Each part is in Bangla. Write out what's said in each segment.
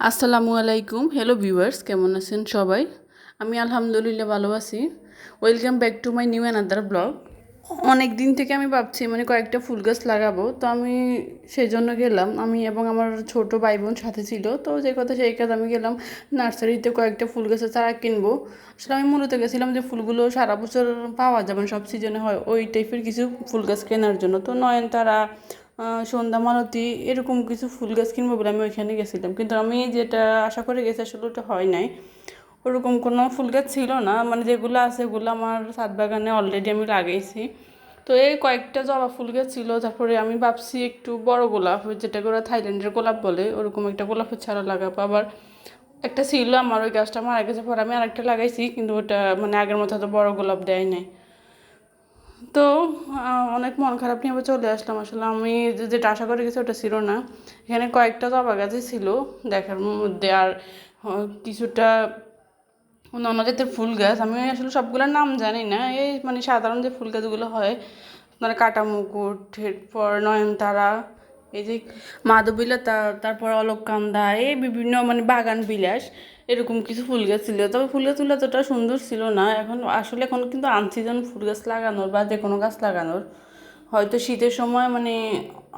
আসসালামু আলাইকুম। হ্যালো ভিউয়ার্স কেমন আছেন সবাই? আমি আলহামদুলিল্লাহ ভালো আছি। Welcome back to my new another blog অনেক দিন থেকে আমি ভাবছি মানে কয়েকটা ফুল গাছ লাগাবো। তো আমি সেই জন্য গেলাম। আমি এবং আমার ছোট ভাই বোন সাথে ছিল। তো যে কথা সেই কাজ আমি গেলাম নার্সারিতে কয়েকটা ফুল গাছের চারা কিনবো। আসলে আমি মূলত গেছিলাম যে ফুলগুলো সারা বছর পাওয়া যাবে সব সিজনে হয় ওই টাইপের কিছু ফুল গাছ কেনার জন্য। তো নয়নতারা সন্ধ্যা মালতী এরকম কিছু ফুল গাছ কিনবো বলে আমি ওইখানে গেছিলাম। কিন্তু আমি যেটা আশা করে গেছি, আসলে ওটা হয় নাই। ওরকম কোনো ফুল গাছ ছিল না। মানে যেগুলো আছে ওগুলো আমার ছাদ বাগানে অলরেডি আমি লাগাইছি। তো এই কয়েকটা জবা ফুল গাছ ছিল, তারপরে আমি ভাবছি একটু বড় গোলাপ যেটা করে থাইল্যান্ডের গোলাপ বলে, ওরকম একটা গোলাপের ছাড়া লাগাবো। আবার একটা ছিল আমার, ওই গাছটা মারা গেছে পরে আমি আরেকটা লাগাইছি, কিন্তু ওটা মানে আগের মতো তো বড় গোলাপ দেয় নাই। তো অনেক মন খারাপ নিয়ে চলে আসলাম আসলে। আমি যেটা আশা করে গেছি ওটা ছিল না। এখানে কয়েকটা জবা গাছই ছিল দেখার মধ্যে। আর কিছুটা অন্য জাতের ফুল গাছ। আমি আসলে সবগুলোর নাম জানি না। এই মানে সাধারণ যে ফুল গাছগুলো হয় মানে কাটা মুকুট, এরপর নয়নতারা, এই যে মাধবীলতা তারপর অলকান্দা এই বিভিন্ন মানে বাগান বিলাস। এরকম কিছু ফুল গাছ ছিল। তবে ফুল গাছগুলো এতটা সুন্দর ছিল না। এখন আসলে এখন কিন্তু আনসিজন ফুল গাছ লাগানোর বা যে কোনো গাছ লাগানোর। হয়তো শীতের সময় মানে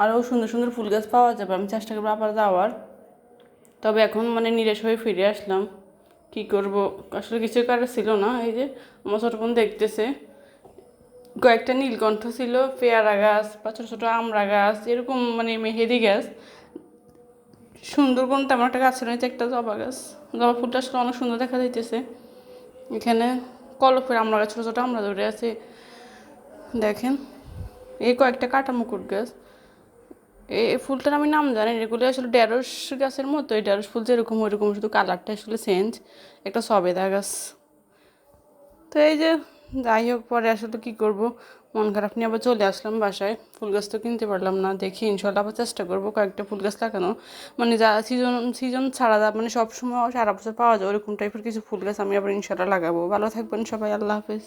আরও সুন্দর সুন্দর ফুল গাছ পাওয়া যাবে। আমি চেষ্টা করব আবার যাওয়ার। তবে এখন মানে নিরাশ হয়ে ফিরে আসলাম। কি করব? আসলে কিছু কারও ছিল না। এই যে আমার ছোটো বোন দেখতেছে। কয়েকটা নীলকণ্ঠ ছিল, পেয়ারা গাছ বা ছোটো ছোটো আমড়া গাছ, এরকম মানে মেহেদি গাছ। সুন্দর কোন তেমন একটা গাছ রয়েছে একটা জবা গাছ। জবা ফুলটা আসলে অনেক সুন্দর দেখা যাইতেছে। এখানে কলফের আমড়া গাছ, ছোটো ছোটো আমড়া ধরে আছে। দেখেন, এই কয়েকটা কাটা মুকুট গাছ। এই ফুলটার আমি নাম জানি এগুলো আসলে ঢেঁড়স গাছের মতো। এই ঢেঁড়স ফুল যেরকম ওইরকম, শুধু কালারটা আসলে চেঞ্জ একটা সবেদা গাছ। তো এই যে, যাই হোক, পরে আসলে কী করব? মন খারাপ নিয়ে আবার চলে আসলাম বাসায়। ফুল গাছ তো কিনতে পারলাম না, দেখি ইনশাল্লাহ আবার চেষ্টা করব কয়েকটা ফুল গাছ লাগানো। মানে যা সিজন সিজন ছাড়া যা মানে সবসময় সারা বছর পাওয়া যায়, ওরকম টাইপের কিছু ফুল গাছ আমি আবার ইনশাল্লাহ লাগাবো। ভালো থাকবেন সবাই, আল্লাহ হাফেজ।